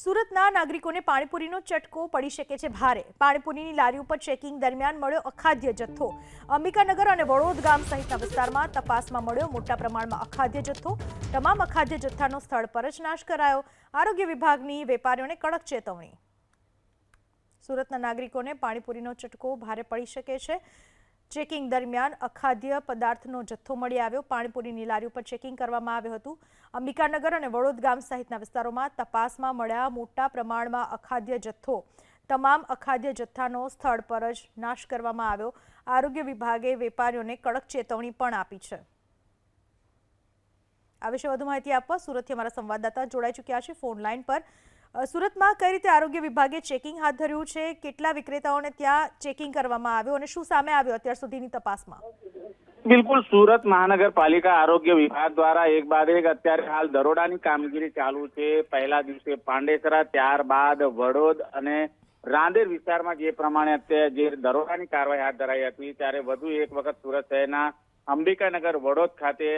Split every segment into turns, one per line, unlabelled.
સુરતના નાગરિકોને પાણીપુરીનો ચટકો પડી શકે છે ભારે. પાણીપુરીની લારી ઉપર ચેકિંગ દરમિયાન મળ્યો અખાદ્ય જથ્થો. અંબિકાનગર અને વડોદ ગામ સહિતના વિસ્તારમાં તપાસમાં મળ્યો મોટા પ્રમાણમાં અખાદ્ય જથ્થો. તમામ અખાદ્ય જથ્થાનો સ્થળ પર જ નાશ કરાયો. આરોગ્ય વિભાગની વેપારીઓને કડક ચેતવણી. સુરતના નાગરિકોને પાણીપુરીનો ચટકો ભારે પડી શકે છે. ચેકિંગ દરમિયાન અખાદ્ય પદાર્થનો જથ્થો મળી આવ્યો. પાણીપુરીની લારી ઉપર ચેકિંગ કરવામાં આવ્યું હતું. અંબિકાનગર અને વડોદ ગામ સહિતના વિસ્તારોમાં તપાસમાં મળ્યા મોટા પ્રમાણમાં અખાદ્ય જથ્થો. તમામ અખાદ્ય જથ્થાનો સ્થળ પર જ નાશ કરવામાં આવ્યો. આરોગ્ય વિભાગે વેપારીઓને કડક ચેતવણી પણ આપી છે. આ વિશે વધુ માહિતી આપવા સુરતથી અમારા સંવાદદાતા જોડાઈ ચૂક્યા છે. ફોન લાઈન પર સુરતમાં કઈ રીતે આરોગ્ય વિભાગે ચેકિંગ હાથ ધર્યું છે? કેટલા વિક્રેતાઓને ત્યાં ચેકિંગ કરવામાં આવ્યું અને શું સામે આવ્યું અત્યાર સુધીની તપાસમાં?
બિલકુલ, સુરત મહાનગરપાલિકા આરોગ્ય વિભાગ દ્વારા એક બાદ એક અત્યારે હાલ દરોડાની કામગીરી ચાલુ છે. પહેલા દિવસે પાંડેસરા, ત્યારબાદ વડોદ અને રાંદેર વિસ્તારમાં જે પ્રમાણે અત્યારે જે દરોડાની કાર્યવાહી હાથ ધરાઈ હતી, ત્યારે વધુ એક વખત સુરત શહેરના અંબિકાનગર વડોદ ખાતે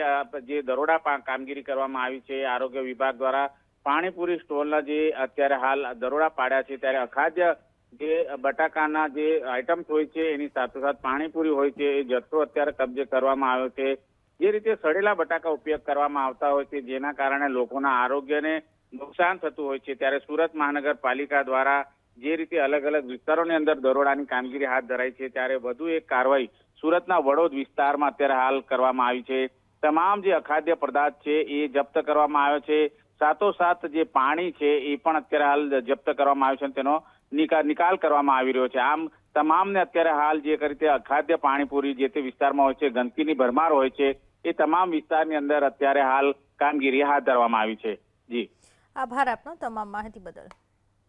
જે દરોડા કામગીરી કરવામાં આવી છે. આરોગ્ય વિભાગ દ્વારા પાણીપુરી સ્ટોલના જે અત્યારે હાલ દરોડા પાડ્યા છે, ત્યારે અખાદ્ય જે બટાકાના જે આઇટમ્સ હોય છે, એની સાથોસાથ પાણીપુરી હોય છે, એ જથ્થો અત્યારે કબજે કરવામાં આવ્યો છે. જે રીતે સડેલા બટાકા ઉપયોગ કરવામાં આવતા હોય છે, જેના કારણે લોકોના આરોગ્યને નુકસાન થતું હોય છે, ત્યારે સુરત મહાનગરપાલિકા દ્વારા જે રીતે અલગ અલગ વિસ્તારોની અંદર દરોડાની કામગીરી હાથ ધરાઈ છે, ત્યારે વધુ એક કાર્યવાહી સુરતના વડોદ વિસ્તારમાં અત્યારે હાલ કરવામાં આવી છે. તમામ જે અખાદ્ય પદાર્થ છે, એ જપ્ત કરવામાં આવ્યો છે. સાથોસાથ જે પાણી છે એ પણ અત્યારે હાલ જપ્ત કરવામાં આવ્યું છે તેનો નિકાલ કરવામાં આવી રહ્યો છે. આમ તમામને અત્યારે હાલ જે કરી રીતે અખાદ્ય પાણીપુરી જે તે વિસ્તારમાં હોય છે, ગંદકીની ભરમાર હોય છે, એ તમામ વિસ્તારની અંદર અત્યારે હાલ કામગીરી હાથ ધરવામાં આવી છે. જી.
આભાર આપનો તમામ માહિતી બદલ.